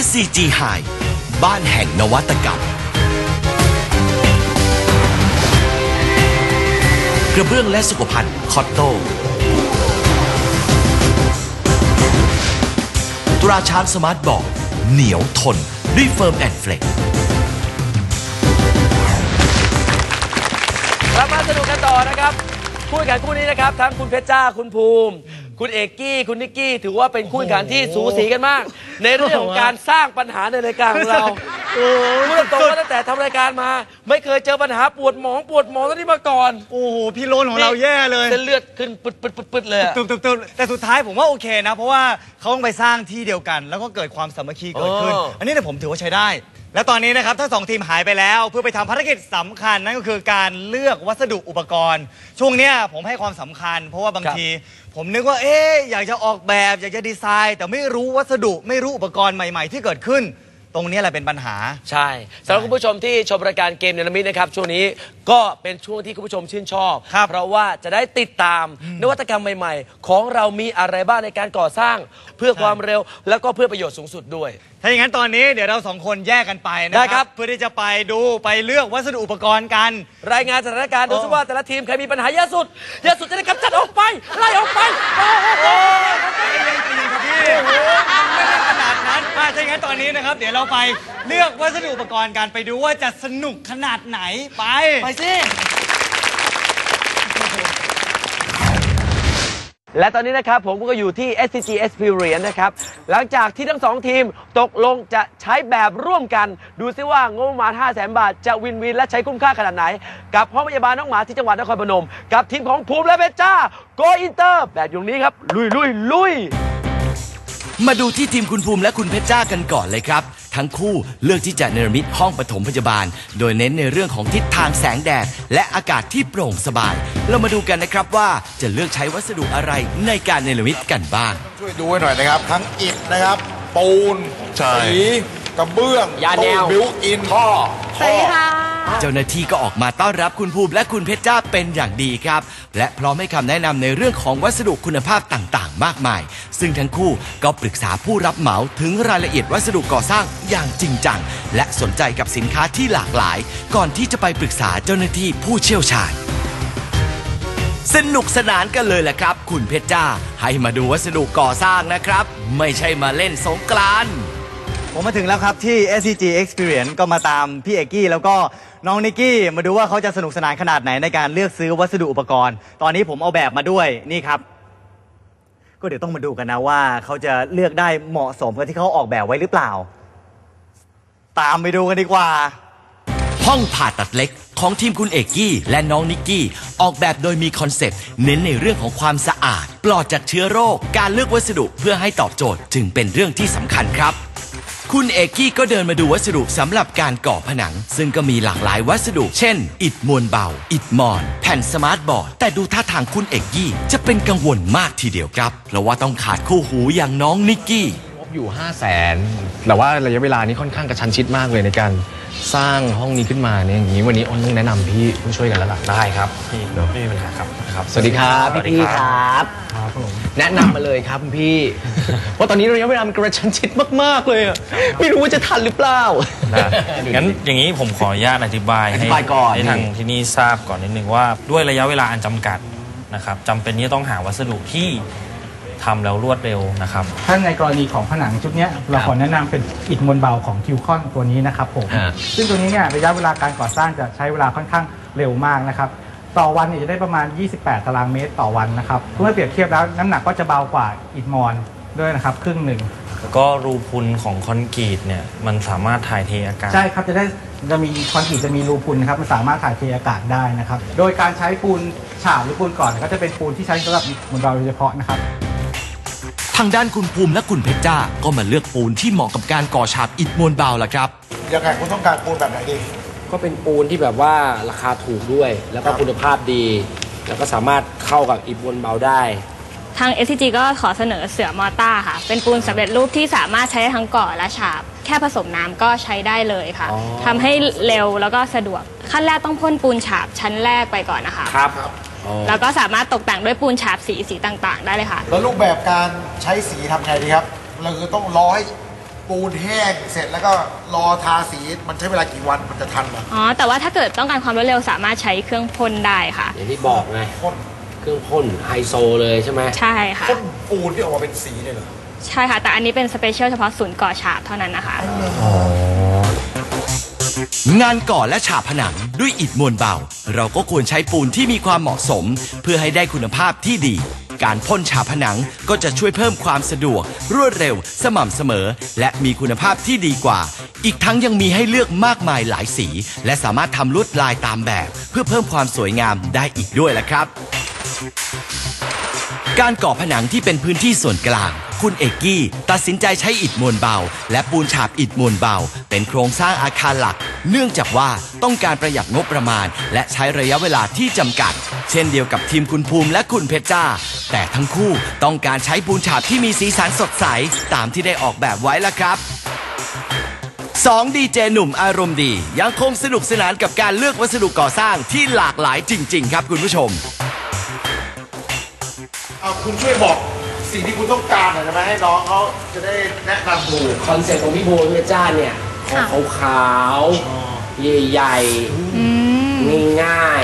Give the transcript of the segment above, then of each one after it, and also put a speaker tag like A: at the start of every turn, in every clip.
A: SCG High บ้านแห่งนวัตกรรม กระเบื้องและสุขภัณฑ์คอตโต้ตราชางสมาร์ทบอร์ดเหนียวทนด้วยเฟิร์มแอนด์เฟลก
B: กลับมาสนุกกันต่อนะครับ คู่แข่งขันคู่นี้นะครับ ทั้งคุณเพชรจ้า คุณภูมิ คุณเอกกี้คุณนิกกี้ถือว่าเป็นคู่แข่งขันที่สูสีกันมาก ในเรื่องของการสร้างปัญหาในรายการของเราพูดตรงๆว่าตั้งแต่ทำรายการมา ไม่เคยเจอปัญหาปวดหมองปวดหมองตั้งที่มาก่อน
C: โอ้โหพี่โลนของเราแย่เลย
B: เส้นเลือดขึ้นปึดปึดปึดปึดเลยอะ
C: ตุบตุบตุบแต่สุดท้ายผมว่าโอเคนะ เพราะว่าเขาต้องไปสร้างที่เดียวกัน แล้วก็เกิดความสามัคคีเกิดขึ้น
B: อ๋ออั
C: อันนี้เนี่ยผมถือว่าใช้ได้ และตอนนี้นะครับทั้งสองทีมหายไปแล้ว เพื่อไปทำภารกิจสำคัญนั่นก็คือการเลือกวัสดุอุปกรณ์ ช่วงเนี้ยผมให้ความสำคัญ เพราะว่าบางที ผมนึกว่าเอ๊ะอยากจะออกแบบอยากจะดีไซน์ แต่ไม่รู้วัสดุไม่รู้อุปกรณ์ใหม่ๆ ที่เกิดขึ้น ตรงเนี้ยแหละเป็นปัญหา
B: ใช่สำหรับคุณผู้ชมที่ชมรายการเกมเนรมิตนะครับช่วงนี้ก็เป็นช่วงที่คุณผู้ชมชื่นชอบ
C: ครับ
B: เพราะว่าจะได้ติดตามนวัตกรรมใหม่ ๆ ของเรามีอะไรบ้างในการก่อสร้าง เพื่อความเร็วแล้วก็เพื่อประโยชน์สูงสุดด้วย
C: ถ้าอย่างนั้นตอนนี้เดี๋ยวเราสองคนแยกกันไปนะ
B: ได้
C: ค
B: ครั
C: รับเพื่อที่จะไปดูไปเลือกวัสดุอุปกรณ์กัน
B: รายงานสถานการณ์ดูซิว่าแต่ละทีมใครมีปัญหาเยอะสุดเยอะสุดจะได้กำจัดออกไปไล่ออกไปโอ้โห
C: พี่ไม่ได้ขนาดนั้นอะถ้าอย่างนั้นตอนนี้นะครับ เดี๋ยวเราไปเลือกวัสดุอุปกรณ์กันไปดูว่าจะสนุกขนาดไหนไป
B: ไปสิ และตอนนี้นะครับผมก็อยู่ที่ SCG Experience นะครับ หลังจากที่ทั้งสองทีมตกลงจะใช้แบบร่วมกัน ดูซิว่างบประมาณ 5 0 0 0 0 0บาท จะวินวินและใช้คุ้มค่าขนาดไหน กับห้องพยาบาลน้องหมาที่จังหวัดนครพนม กับทีมของภูมิและเพชรจ้า โกอินเตอร์แบบอยู่นี้ครับ ลุยลุยลุย
A: มาดูที่ทีมคุณภูมิและคุณเพชรจ้ากันก่อนเลยครับ ทั้งคู่เลือกที่จะเนรมิตห้องปฐมพยาบาล โดยเน้นในเรื่องของทิศทางแสงแดด และอากาศที่โปร่งสบาย เรามาดูกันนะครับว่าจะเลือกใช้วัสดุอะไรในการเนรมิตกันบ้าง
D: ช่วยดูให้หน่อยนะครับ ทั้งอิฐนะครับ ปูน
E: ใช่
D: สีกระเบื้อง
B: ยาแนว
D: ตู้บิวอินท่อ
F: สวัสดีค่ะ
A: เจ้าหน้าที่ก็ออกมาต้อนรับคุณภูมิและคุณเพชรจ้าเป็นอย่างดีครับ และพร้อมให้คำแนะนำในเรื่องของวัสดุคุณภาพต่างๆ มากมาย ซึ่งทั้งคู่ก็ปรึกษาผู้รับเหมาถึงรายละเอียดวัสดุก่อสร้างอย่างจริงจัง และสนใจกับสินค้าที่หลากหลาย ก่อนที่จะไปปรึกษาเจ้าหน้าที่ผู้เชี่ยวชาญสนุกสนานกันเลยแหละครับ คุณเพชรจ้า ให้มาดูวัสดุก่อสร้างนะครับ ไม่ใช่มาเล่นสงกรานต์
C: ผมมาถึงแล้วครับที่ SCG Experience ก็มาตามพี่เอกกี้แล้วก็น้องนิกกี้มาดูว่าเขาจะสนุกสนานขนาดไหนในการเลือกซื้อวัสดุอุปกรณ์ ตอนนี้ผมเอาแบบมาด้วยนี่ครับ ก็เดี๋ยวต้องมาดูกันนะว่าเขาจะเลือกได้เหมาะสมกับที่เขาออกแบบไว้หรือเปล่า ตามไปดูกันดีกว่า
A: ห้องผ่าตัดเล็กของทีมคุณเอกกี้และน้องนิกกี้ออกแบบโดยมีคอนเซปต์เน้นในเรื่องของความสะอาด ปลอดจากเชื้อโรค การเลือกวัสดุเพื่อให้ตอบโจทย์จึงเป็นเรื่องที่สำคัญครับ คุณเอกกี้ก็เดินมาดูวัสดุสำหรับการก่อผนัง ซึ่งก็มีหลากหลายวัสดุ เช่น อิฐมวลเบา อิฐมอน แผ่นสมาร์ทบอร์ด แต่ดูท่าทางคุณเอกกี้จะเป็นกังวลมากทีเดียวครับ เพราะว่าต้องขาดคู่หูอย่างน้องนิกกี้
E: อยู่ 5 0 0แสนแต่ว่าระยะเวลานี้ค่อนข้างกระชันชิดมากเลยในการสร้างห้องนี้ขึ้นมาเนี่ยอย่างนี้วันนี้อ้นต้องแนะนำพี่ผู้ช่วยกันแล้วล่ะ ได้ครับพี่ไม่มีปัญหาครับครับ สวัสดีครับพี่พี่ครับแนะนำมาเลยครับคุณพี่ เพราะตอนนี้ระยะเวลามันกระชันชิดมาก ๆ เลยอะไม่รู้ว่าจะทันหรือเปล่า
G: ได้งั้นอย่างนี้ผมขออนุญาตอธิบายให้
E: อธิบายก่อน
G: ให้ทางที่นี่ทราบก่อนนิดนึงว่าด้วยระยะเวลาอันจำกัดนะครับจำเป็นที่จะต้องหาวัสดุที่ ทำแล้วรวดเร็วนะครับ
H: ถ้าในกรณีของผนังชุดเนี้ยเราขอแนะนำเป็นอิฐมวลเบาของคิวคอนตัวนี้นะครับผม
E: ฮะ
H: ซึ่งตัวนี้เนี่ยระยะเวลาการก่อสร้างจะใช้เวลาค่อนข้างเร็วมากนะครับ ต่อวันเนี่ยจะได้ประมาณ 28 ตารางเมตรต่อวันนะครับเมื่อเปรียบเทียบแล้วน้ำหนักก็จะเบากว่าอิฐมอนด้วยนะครับครึ่งหนึ่ง
G: แล้วก็รูพุนของคอนกรีตเนี่ยมันสามารถถ่ายเทอากาศ
H: ใช่ครับจะได้จะมีคอนกรีตจะมีรูพุนนะครับมันสามารถถ่ายเทอากาศได้นะครับ โดยการใช้ปูนฉาบหรือปูนก่อนเนี่ยก็จะเป็นปูนที่ใช้สำหรับอิฐมวลเบาโดยเฉพาะนะครับ
A: ทางด้านคุณภูมิและคุณเพชรจ้าก็มาเลือกปูนที่เหมาะกับการก่อฉาบอิฐมวลเบาละครับ
D: ยังไงคุณต้องการปูนแบบไหนดี
B: ก็เป็นปูนที่แบบว่าราคาถูกด้วย แล้วก็คุณภาพดี แล้วก็สามารถเข้ากับอิฐบนเบาได้
F: ทาง SCG ก็ขอเสนอเสือมอต้าค่ะ เป็นปูนสำเร็จรูปที่สามารถใช้ได้ทั้งก่อและฉาบ แค่ผสมน้ำก็ใช้ได้เลยค่ะ
B: อ๋อ
F: ทำให้เร็วแล้วก็สะดวก ขั้นแรกต้องพ่นปูนฉาบชั้นแรกไปก่อนนะคะ
B: ครับ
F: แล้วก็สามารถตกแต่งด้วยปูนฉาบสีสีต่างๆ ได้เลยค่ะ
D: แล้วรูปแบบการใช้สีทำไงดีครับ เราคือต้องรอให้ปูนแห้งเสร็จแล้วก็รอทาสีมันใช้เวลากี่วันมันจะทันเหรอ
F: อ๋อ แต่ว่าถ้าเกิดต้องการความรวดเร็วสามารถใช้เครื่องพ่นได้ค่ะ
B: อย่างที่บอกไง
D: พ่น
B: เครื่องพ่นไฮโซเลยใช่ไหม
F: ใช่ค่ะ
D: พ่นปูนที่ออกมาเป็นสีเนี่ยเหรอ
F: ใช่ค่ะ แต่อันนี้เป็นสเปเชียลเฉพาะศูนย์ก่อฉาบเท่านั้นนะคะ
A: งานก่อและฉาบผนังด้วยอิฐมวลเบา เราก็ควรใช้ปูนที่มีความเหมาะสม เพื่อให้ได้คุณภาพที่ดี การพ่นฉาบผนังก็จะช่วยเพิ่มความสะดวก รวดเร็ว สม่ำเสมอ และมีคุณภาพที่ดีกว่า อีกทั้งยังมีให้เลือกมากมายหลายสี และสามารถทำลวดลายตามแบบ เพื่อเพิ่มความสวยงามได้อีกด้วยละครับ การก่อผนังที่เป็นพื้นที่ส่วนกลาง คุณเอกกี้ ตัดสินใจใช้อิฐมวลเบา และปูนฉาบอิฐมวลเบา เป็นโครงสร้างอาคารหลัก เนื่องจากว่าต้องการประหยัดงบประมาณ และใช้ระยะเวลาที่จำกัด เช่นเดียวกับทีมคุณภูมิและคุณเพชรจ้า แต่ทั้งคู่ต้องการใช้ปูนฉาบที่มีสีสันสดใสตามที่ได้ออกแบบไว้ละครับสองดีเจหนุ่มอารมณ์ดี ยังคงสนุกสนานกับการเลือกวัสดุก่อสร้างที่หลากหลายจริง ๆ ครับคุณผู้ชม
D: เอาคุณช่วยบอก สิ่งที่คุณต้องการหน่อยได้ไหมให้น้องเขาจะได้แนะนำถูก
B: คอนเซ็ปต์ของพี่โบเพชรจ้าเนี่ยขาวขาวๆใหญ่
I: อืม
B: ๆง่าย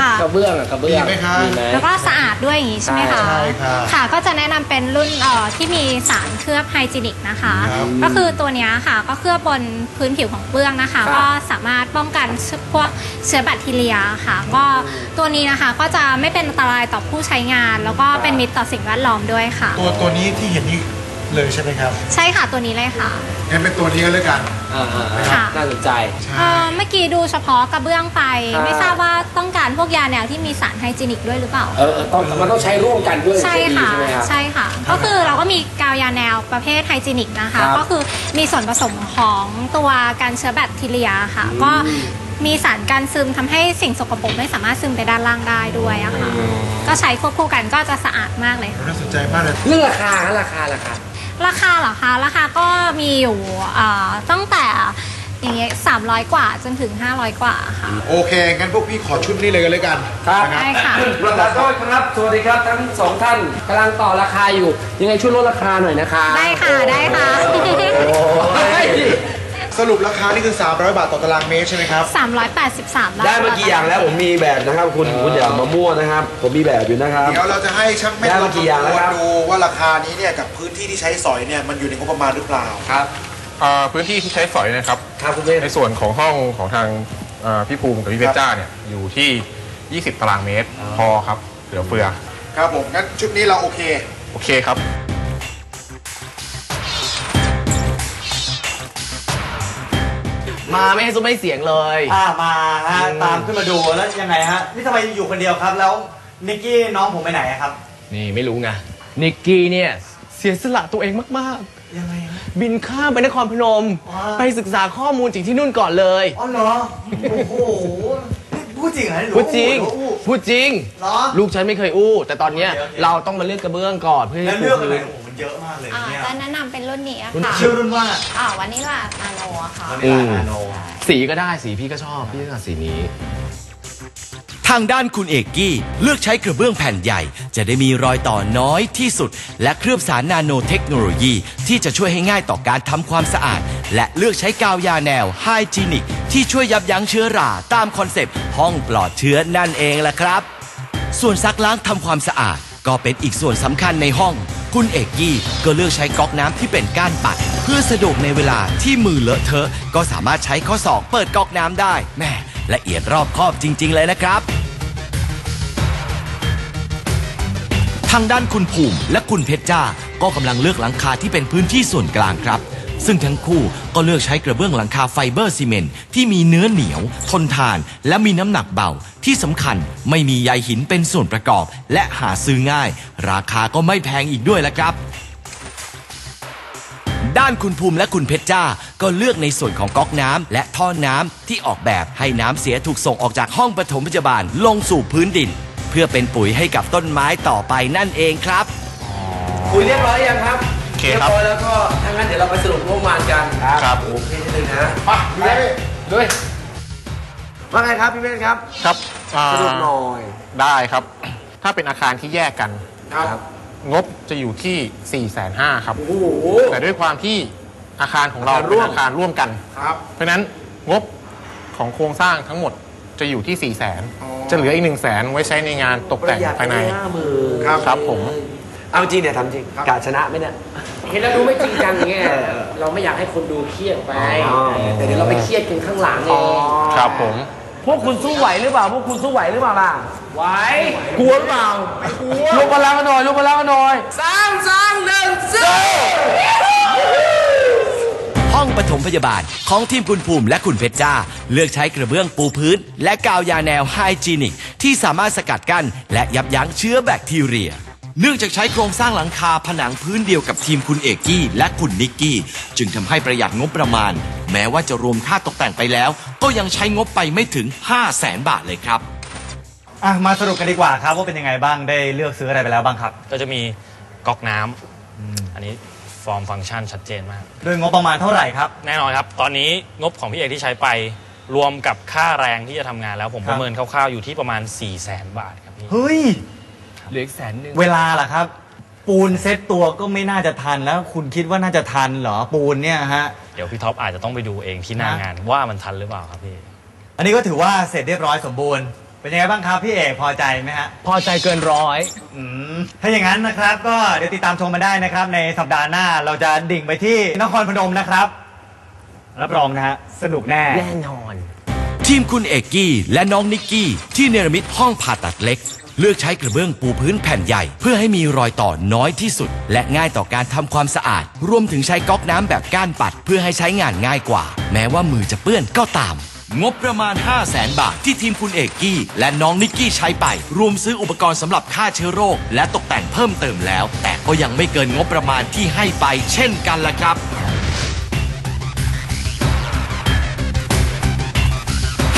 I: ค่ะ
B: ๆกระเบื้องอะกระเบื้อง
D: ดีไหมครับ
B: ดีไหม
I: แล้วก็สะอาดด้วยอย่างนี้ใช่ไหมคะ
D: ใช่ครับ
I: ค่ะ ก็จะแนะนำเป็นรุ่นเอ่อที่มีสารเคลือบไฮจีนิกนะคะ
D: ครับ
I: ก็คือตัวเนี้ยค่ะก็เคลือบบนพื้นผิวของเปลืองนะคะ
B: ครับ
I: ก็สามารถป้องกันเชื้อพวกเชื้อแบคทีเรียค่ะ ก็ตัวนี้นะคะก็จะไม่เป็นอันตรายต่อผู้ใช้งาน แล้วก็เป็นมิตรต่อสิ่งแวดล้อมด้วยค่ะ
D: ตัวตัวนี้ที่เห็นนี่ เลยใช่ไหมครับ
I: ใช่ค่ะตัวนี้เลยค่ะ
D: งั้นเป็นตัวนี้ก็แล้วกัน
B: อ่าๆ
I: ค่ะ
B: ๆน่าสนใจ
I: เอ่อเมื่อกี้ดูเฉพาะกระเบื้องไป
B: ครับ
I: ไม่ทราบว่าต้องการพวกยาแนวที่มีสารไฮจีนิกด้วยหรือเปล่า
B: เออเออต้องมันต้องใช้ร่วมกันด้วย
I: ใช่
B: ถึงจ
I: ค่ะ
B: ดีใช่ไหมครับ
I: ใช่ค่ะ ก็คือเราก็มีกาวยาแนวประเภทไฮจีนิกนะคะ
B: ครับ
I: ก็คือมีส่วนผสมของตัวการเชื้อแบคทีเรียค่ะก็มีสารการซึมทำให้สิ่งสกปรกไม่สามารถซึมไปด้านล่างได้ด้วยอะค่ะ ก็ใช้ควบคู่กันก็จะสะอาดมากเลยค่ะ
D: น่าสนใจมากเลย
B: เรื่องราคาฮะราคาราคา
I: ราคาเหรอคะ ราคาก็มีอยู่อ่าตั้งแต่อย่างเงี้ย300กว่าจนถึง 500 กว่าค่ะ
D: โอเค งั้นพวกพี่ขอชุดนี้เลยกันแล้วกัน
B: ครับ
D: นะ
I: ได้ค่ะ
B: ประธานโทษครับ สวัสดีครับทั้งสองท่านกำลังต่อราคาอยู่ ยังไงช่วยลดราคาหน่อยนะคะ
I: ได้ค่ะได้ค่ะ
B: โอ้ย
D: สรุปราคานี่คือ 300 บาทต่อตารางเมตรใช่ไหมครับ
I: 383
J: ได้มากี่อย่างแล้วผมมีแบบนะครับ คุณคุณอย่ามามั่วนะครับ ผมมีแบบอยู่นะครับ
D: เดี๋ยวเราจะให้ช่างแม่น
J: ได้
D: ล
J: มากี่อย่างแล้วครับ
D: ดูว่าราคานี้เนี่ยกับพื้นที่ที่ใช้สอยเนี่ยมันอยู่ในงบประมาณหรือเปล่า
B: ครับ
K: อ่าพื้นที่ที่ใช้สอยนะครับ
B: ครับคุณเมธ
K: ในส่วนของห้องของทางอ่าพี่ภูมิกับพี่เพชรจ้าเนี่ยอยู่ที่ 20 ตารางเมตร พอครับ เหลือเฟือ
D: ครับผมงั้นชุดนี้เราโอเค
K: โอเคครับ
E: มาไม่ให้ซุ้มไม่เสียงเลย
C: อ่ามาฮะตามขึ้นมาดูแล้วยังไงฮะนี่ทำไมอยู่คนเดียวครับ แล้วนิกกี้น้องผมไปไหนอะครับ
E: นี่ไม่รู้ไงนิกกี้เนี่ยเสียสละตัวเองมาก
C: ยังไงฮะ
E: ๆ บินข้ามไปนครพนม
C: ว้าว
E: ไปศึกษาข้อมูลจากที่นู่นก่อนเลย
C: อ๋อเหรอโอ้โหนี่พูดจริงเหรอหอ
E: พูดจริง
C: หออู้
E: พูดจริง
C: เหรอ
E: ลูกฉันไม่เคยอู้ แต่ตอนเนี้ย
C: โอเคโอเค
E: เราต้องมาเลือกกระเบื้องก่อนเพื่อ
C: แล้ว
E: ให้
C: เลือกอะไร
E: พื้น
C: โอ้โหมัน เยอะมากเลย
I: อ่า
C: เนี่ย
I: จะแนะนำเป็นรุ่นนี้อะ
E: รุ่น
I: ค่ะ
C: ชื่อรุ่นว่า
I: อ่าวันนี้ล่ะนาโนอะค่ะ
C: วันนี้ลานาโน
E: สีก็ได้สีพี่ก็ชอบ พี่ชอบสีนี้
A: ทางด้านคุณเอกกี้ เลือกใช้กระเบื้องแผ่นใหญ่ จะได้มีรอยต่อน้อยที่สุด และเคลือบสารนาโนเทคโนโลยี ที่จะช่วยให้ง่ายต่อการทำความสะอาด และเลือกใช้กาวยาแนวไฮจีนิก ที่ช่วยยับยั้งเชื้อราตามคอนเซปต์ห้องปลอดเชื้อนั่นเองแหละครับ ส่วนซักล้างทำความสะอาด ก็เป็นอีกส่วนสำคัญในห้อง คุณเอกกี้ก็เลือกใช้ก๊อกน้ำที่เป็นก้านปัด เพื่อสะดวกในเวลาที่มือเลอะเทอะก็สามารถใช้ข้อศอกเปิดก๊อกน้ำได้แม่ละเอียดรอบคอบจริง ๆ เลยนะครับ ทางด้านคุณภูมิและคุณเพชรจ้า ก็กำลังเลือกหลังคาที่เป็นพื้นที่ส่วนกลางครับซึ่งทั้งคู่ก็เลือกใช้กระเบื้องหลังคาไฟเบอร์ซีเมนต์ที่มีเนื้อเหนียว ทนทาน และมีน้ำหนักเบา ที่สำคัญไม่มีใยหินเป็นส่วนประกอบ และหาซื้อง่าย ราคาก็ไม่แพงอีกด้วยละครับ ด้านคุณภูมิและคุณเพชรจ้า ก็เลือกในส่วนของก๊อกน้ำและท่อน้ำที่ออกแบบให้น้ำเสียถูกส่งออกจากห้องปฐมพยาบาลลงสู่พื้นดิน เพื่อเป็นปุ๋ยให้กับต้นไม้ต่อไปนั่นเองครับ
B: คุยเรียบร้อยยังครับ
K: โอเค
B: เรีย
K: ครับ
B: บร้อยแล้วก็ถ้างั้นเดี๋ยวเราไปสรุปงบประมาณกัน
K: ครับ
B: โอเคนิดนึงนะ
D: ไปดูได้ไหม
B: ด้วย ว่าไงครับพี่เมธครับ
K: ครับอ่า
B: สรุปหน่อย
K: ได้ครับ ถ้าเป็นอาคารที่แยกกัน
B: ครับ
K: งบจะอยู่ที่4 5 0 0 0ครับ
B: โอ้โห
K: แต่ด้วยความที่อาคารของเรา
J: อาคารร่วม
K: เป็นอาคารร่วมกัน
D: ครับ
K: เพราะฉะนั้นงบของโครงสร้างทั้งหมดจะอยู่ที่4ี่แสนจะเหลืออีก1นึ่งแสนไว้ใช้ในงานตกแต่งภายใน
J: ห้าหมื่น
D: ครับ
K: ครับผม
J: เอาจริงเนี่ยทำจริงกาชนะไหมเนี่ย
L: เห็นเราดูไม่จริงจังเงี้ยเราไม่อยากให้คนดูเครียดไป
J: อ๋อ
L: แต่เดี๋ยวเราไปเครียดกันข้างหลังเอง
K: ครับผม
B: พวกคุณสู้ไหวหรือเปล่า พวกคุณสู้ไหวหรือเปล่าล่ะ
L: ไหว
B: กลัวหรือเปล่า
L: ไม่กลัว
B: รวมพลังกันหน่อยรวมพลังกันหน่อย
L: สามสองหนึ่งสู้
A: ห้องปฐมพยาบาลของทีมคุณภูมิและคุณเพชรจ้า เลือกใช้กระเบื้องปูพื้น และกาวยาแนวไฮจีนิก ที่สามารถสกัดกั้นและยับยั้งเชื้อแบคทีเรียเนื่องจากใช้โครงสร้างหลังคาผนังพื้นเดียวกับทีมคุณเอกกี้และคุณนิกกี้ จึงทำให้ประหยัดงบประมาณ แม้ว่าจะรวมค่าตกแต่งไปแล้ว ก็ยังใช้งบไปไม่ถึง 5 0 0แสนบาทเลยครับ
C: อะมาสรุปกันดีกว่าครับว่าเป็นยังไงบ้างได้เลือกซื้ออะไรไปแล้วบ้างครับ
G: ก็จะมีก๊อกน้ำอันนี้ฟอร์มฟังก์ชันชัดเจนมาก
C: โดยงบประมาณเท่าไหร่ครับ
G: แน่นอนครับ ตอนนี้งบของพี่เอกที่ใช้ไป รวมกับค่าแรงที่จะทำงานแล้วผม
C: ค
G: ป
C: รับ
G: ระเมินคร่าวๆอยู่ที่ประมาณ4 0 0แสนบาทครับพี่
C: เฮ้ย
E: เหลืออีกแสนหนึ่ง
C: เวลาล่ะครับ ปูนเซ็ตตัวก็ไม่น่าจะทันแล้ว คุณคิดว่าน่าจะทันเหรอปูนเนี่ยฮะ
G: เดี๋ยวพี่ท็อปอาจจะต้องไปดูเองที่หน้างานว่ามันทันหรือเปล่าครับพี่
C: อันนี้ก็ถือว่าเสร็จเรียบร้อยสมบูรณ์ เป็นยังไงบ้างครับพี่เอกพอใจไหมฮะ
E: พอใจเกินร้อย
C: อืมถ้าอย่างนั้นนะครับก็เดี๋ยวติดตามชมมาได้นะครับ ในสัปดาห์หน้าเราจะดิ่งไปที่นครพนมนะครับ รับรองนะฮะสนุกแน่
L: แน่นอน
A: ทีมคุณเอกกี้และน้องนิกกี้ที่เนรมิตห้องผ่าตัดเล็ก เลือกใช้กระเบื้องปูพื้นแผ่นใหญ่ เพื่อให้มีรอยต่อน้อยที่สุด และง่ายต่อการทำความสะอาด รวมถึงใช้ก๊อกน้ำแบบก้านปัด เพื่อให้ใช้งานง่ายกว่า แม้ว่ามือจะเปื้อนก็ตาม งบประมาณ 5 0 0แสนบาทที่ทีมคุณเอกกี้และน้องนิกกี้ใช้ไป รวมซื้ออุปกรณ์สำหรับฆ่าเชื้อโรค และตกแต่งเพิ่มเติมแล้ว แต่ก็ยังไม่เกินงบประมาณที่ให้ไป เช่นกันล่ะครับ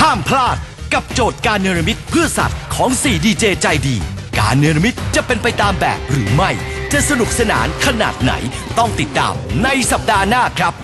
A: ห้ามพลาดกับโจทย์การเนรมิตเพื่อสัตว์ ของ4ดีเจใจดี การเนรมิตจะเป็นไปตามแบบหรือไม่ จะสนุกสนานขนาดไหนต้องติดตามในสัปดาห์หน้าครับ